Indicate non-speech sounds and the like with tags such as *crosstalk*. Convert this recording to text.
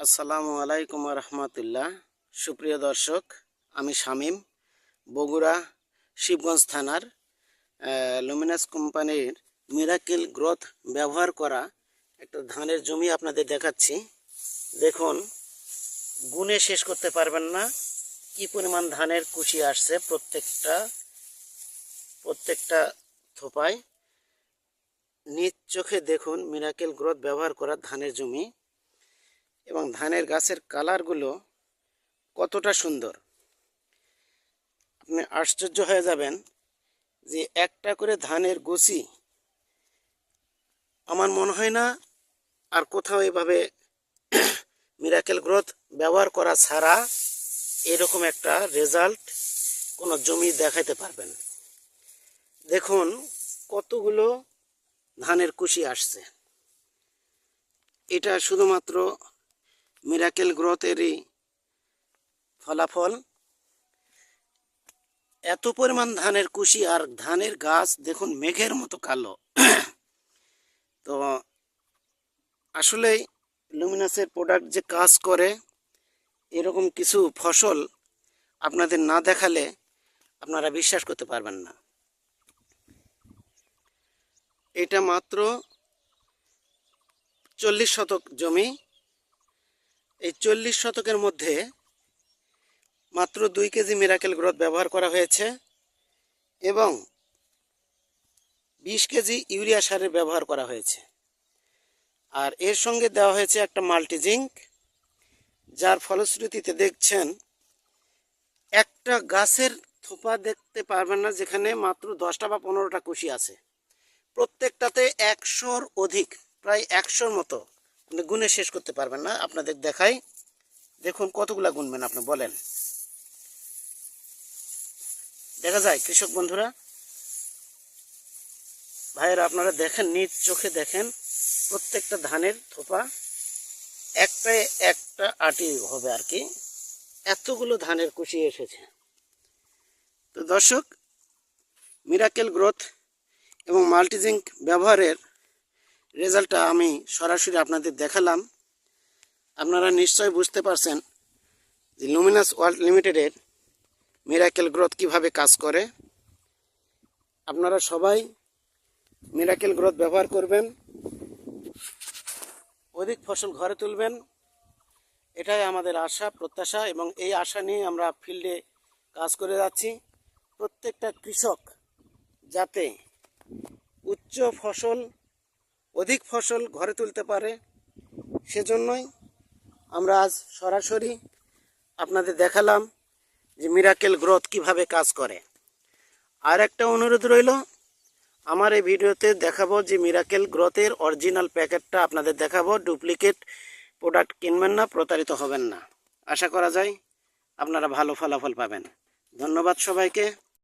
আসসালামু আলাইকুম রহমতুল্লাহ। সুপ্রিয় দর্শক, আমি শামীম, বগুড়া, শিবগঞ্জ থানার লুমিনাস কোম্পানির মিরাকেল গ্রোথ ব্যবহার করা একটা ধানের জমি আপনাদের দেখাচ্ছি। দেখুন গুণে শেষ করতে পারবেন না। কি পরিমাণ ধানের কুশি আসছে প্রত্যেকটা প্রত্যেকটা থোপায়। নিজ চোখে দেখুন মিরাকেল গ্রোথ ব্যবহার করা ধানের জমি। এবং ধানের গাছের কালারগুলো কতটা সুন্দর। আপনি আশ্চর্য হয়ে যাবেন যে একটা করে ধানের গুছি আমার মনে হয় না আর কোথাও এভাবে *coughs* মিরাকেল গ্রোথ ব্যবহার করা ছাড়া এরকম একটা রেজাল্ট কোনো জমি দেখাইতে পারবেন। দেখুন কতগুলো ধানের কুশি আসছে। এটা শুধুমাত্র মিরাকেল গ্রোথেরই ফলাফল। এত পরিমাণ ধানের কুশি আর ধানের গাছ দেখুন মেঘের মতো কালো। *clears throat* তো আসলেই লুমিনাসের প্রোডাক্ট যে কাজ করে, এরকম কিছু ফসল আপনাদের না দেখালে আপনারা বিশ্বাস করতে পারবেন না। এটা মাত্র চল্লিশ শতক জমি। এই চল্লিশ শতকের মধ্যে মাত্র দুই কেজি মিরাকেল গ্রোথ ব্যবহার করা হয়েছে এবং বিশ কেজি ইউরিয়া সারের ব্যবহার করা হয়েছে। আর এর সঙ্গে দেওয়া হয়েছে একটা মাল্টিজিঙ্ক, যার ফলশ্রুতিতে দেখছেন একটা গাছের থোপা দেখতে পারবেন না, যেখানে মাত্র দশটা বা পনেরোটা কুশি আছে। প্রত্যেকটাতে একশোর অধিক, প্রায় একশোর মতো আপনি গুণে শেষ করতে পারবেন না। আপনাদের দেখাই। দেখুন কতগুলা গুনবেন আপনি, বলেন। দেখা যায়, কৃষক বন্ধুরা, ভাইয়েরা, আপনারা দেখেন, নিজ চোখে দেখেন, প্রত্যেকটা ধানের থোপা একটাই একটা আটি হবে আর কি। এতগুলো ধানের কুশি এসেছে। তো দর্শক মিরাকেল গ্রোথ এবং মাল্টিজিঙ্ক ব্যবহারের রেজাল্টটা আমি সরাসরি আপনাদের দেখালাম। আপনারা নিশ্চয় বুঝতে পারছেন যে লুমিনাস ওয়ার্ল্ড লিমিটেডের মিরাকেল গ্রোথ কীভাবে কাজ করে। আপনারা সবাই মিরাকেল গ্রোথ ব্যবহার করবেন, অধিক ফসল ঘরে তুলবেন। এটাই আমাদের আশা, প্রত্যাশা এবং এই আশা নিয়ে আমরা ফিল্ডে কাজ করে যাচ্ছি। প্রত্যেকটা কৃষক যাতে উচ্চ ফসল অধিক ফসল ঘরে তুলতে পারে, সেজন্যই আমরা আজ সরাসরি আপনাদের দেখালাম যে মিরাকেল গ্রোথ কীভাবে কাজ করে। আর একটা অনুরোধ রইল, আমার এই ভিডিওতে দেখাবো যে মিরাকেল গ্রোথের অরিজিনাল প্যাকেটটা আপনাদের দেখাবো, ডুপ্লিকেট প্রোডাক্ট কিনবেন না, প্রতারিত হবেন না। আশা করা যায় আপনারা ভালো ফলাফল পাবেন। ধন্যবাদ সবাইকে।